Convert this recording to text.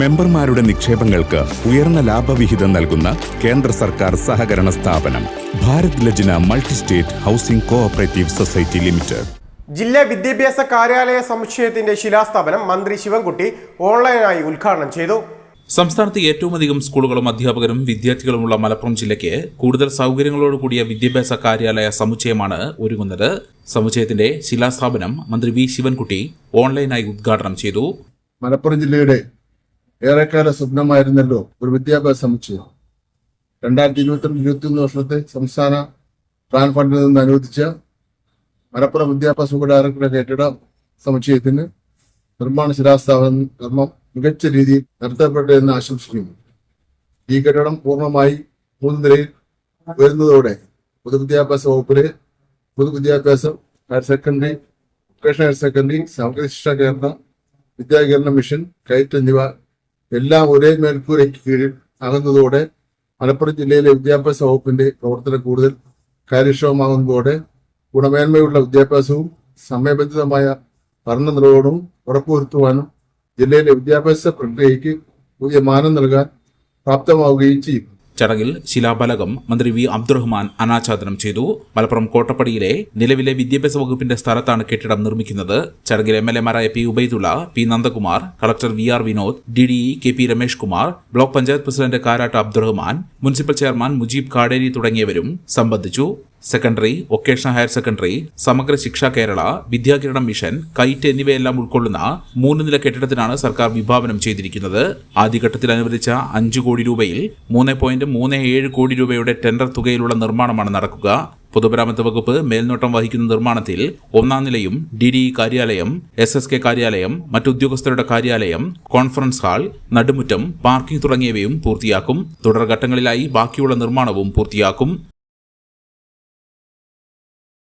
മെമ്പർമാരുടെ നിക്ഷേപങ്ങൾക്ക് ഉയർന്ന ലാഭവിഹിതം നൽകുന്ന കേന്ദ്ര സർക്കാർ സഹകരണ സ്ഥാപനം Bharat Lajna multi state housing cooperative society limited. ജില്ലാ വിദ്യാഭ്യാസ കാര്യാലയ സമുച്ചയത്തിന്റെ ശിലാസ്ഥാപനം മന്ത്രി ശിവൻകുട്ടി ഓൺലൈനായി ഉദ്ഘാടനം ചെയ്തു. സംസ്ഥാനത്ത് ഏറ്റവും അധികം സ്കൂളുകളും അധ്യാപകരും വിദ്യാർത്ഥികളുമുള്ള മലപ്പുറം ജില്ലയ്ക്ക് കൂടുതൽ സൗകര്യങ്ങളോട് കൂടിയ വിദ്യാഭ്യാസ കാര്യാലയ സമുച്ചയമാണ് ഒരുങ്ങുന്നത്. സമുച്ചയത്തിന്റെ ശിലാസ്ഥാപനം മന്ത്രി വി ശിവൻകുട്ടി ഓൺലൈനായി ഉദ്ഘാടനം ചെയ്തു. മലപ്പുറം ജില്ലയുടെ ഏറെക്കാല സ്വപ്നമായിരുന്നല്ലോ ഒരു വിദ്യാഭ്യാസ സമുച്ചയം രണ്ടായിരത്തി ഇരുപത്തിരണ്ട് ഇരുപത്തിയൊന്ന് വർഷത്തെ സംസ്ഥാന പ്ലാൻ ഫണ്ടിൽ നിന്ന് അനുവദിച്ച മലപ്പുറം വിദ്യാഭ്യാസ വകുപ്പ് ഡയറക്ടറുടെ കെട്ടിട സമുച്ചയത്തിന് നിർമ്മാണ ശിലാസ്ഥാപനം കർമ്മം മികച്ച രീതിയിൽ നടത്തപ്പെട്ടു എന്ന് ആശംസിക്കുന്നു. ഈ കെട്ടിടം പൂർണമായി മൂന്ന് നിലയിൽ വരുന്നതോടെ പൊതുവിദ്യാഭ്യാസ വകുപ്പിലെ പൊതുവിദ്യാഭ്യാസം higher secondary vocational higher secondary Samagra Shiksha Kerala വിദ്യാകേരള mission കയറ്റ് എന്നിവ എല്ലാം ഒരേ മേൽക്കൂരയ്ക്ക് കീഴിൽ ആകുന്നതോടെ മലപ്പുറം ജില്ലയിലെ വിദ്യാഭ്യാസ വകുപ്പിന്റെ പ്രവർത്തനം കൂടുതൽ കാര്യക്ഷമമാകുന്നതോടെ ഗുണമേന്മയുള്ള വിദ്യാഭ്യാസവും സമയബന്ധിതമായ ഭരണ നിർവഹണവും ഉറപ്പുവരുത്തുവാനും ജില്ലയിലെ വിദ്യാഭ്യാസ പ്രക്രിയയ്ക്ക് പുതിയ മാനം നൽകാൻ പ്രാപ്തമാവുകയും ചെയ്യും. ചടങ്ങിൽ ശിലാഫലകം മന്ത്രി വി അബ്ദുറഹ്മാൻ അനാച്ഛാദനം ചെയ്തു. മലപ്പുറം കോട്ടപ്പടിയിലെ നിലവിലെ വിദ്യാഭ്യാസ വകുപ്പിന്റെ സ്ഥലത്താണ് കെട്ടിടം നിർമ്മിക്കുന്നത്. ചടങ്ങിൽ M L എമാരായ P Ubaidullah P Nandakumar collector V R Vinod D D K P Ramesh Kumar block panchayat president Karat Abdurahman municipal chairman Mujeeb Kaderi തുടങ്ങിയവരും സംബന്ധിച്ചു. Secondary vocational higher secondary Samagra Shiksha Kerala Vidyakiranam mission KITE എന്നിവയെല്ലാം ഉൾക്കൊള്ളുന്ന മൂന്ന് നില കെട്ടിടത്തിനാണ് സർക്കാർ വിഭാവനം ചെയ്തിരിക്കുന്നത്. ആദ്യഘട്ടത്തിൽ അനുവദിച്ച അഞ്ചു കോടി രൂപയിൽ മൂന്ന് പോയിന്റ് മൂന്ന് ഏഴ് കോടി രൂപയുടെ ടെൻഡർ തുകയിലുള്ള നിർമ്മാണമാണ് നടക്കുക. പൊതുമരാമത്ത് വകുപ്പ് മേൽനോട്ടം വഹിക്കുന്ന നിർമ്മാണത്തിൽ ഒന്നാം നിലയും ഡി ഡി കാര്യാലയം എസ് എസ് കെ കാര്യാലയം മറ്റുദ്യോഗസ്ഥരുടെ കാര്യാലയം കോൺഫറൻസ് ഹാൾ നടുമുറ്റം പാർക്കിംഗ് തുടങ്ങിയവയും പൂർത്തിയാക്കും. തുടർഘട്ടങ്ങളിലായി ബാക്കിയുള്ള നിർമ്മാണവും പൂർത്തിയാക്കും.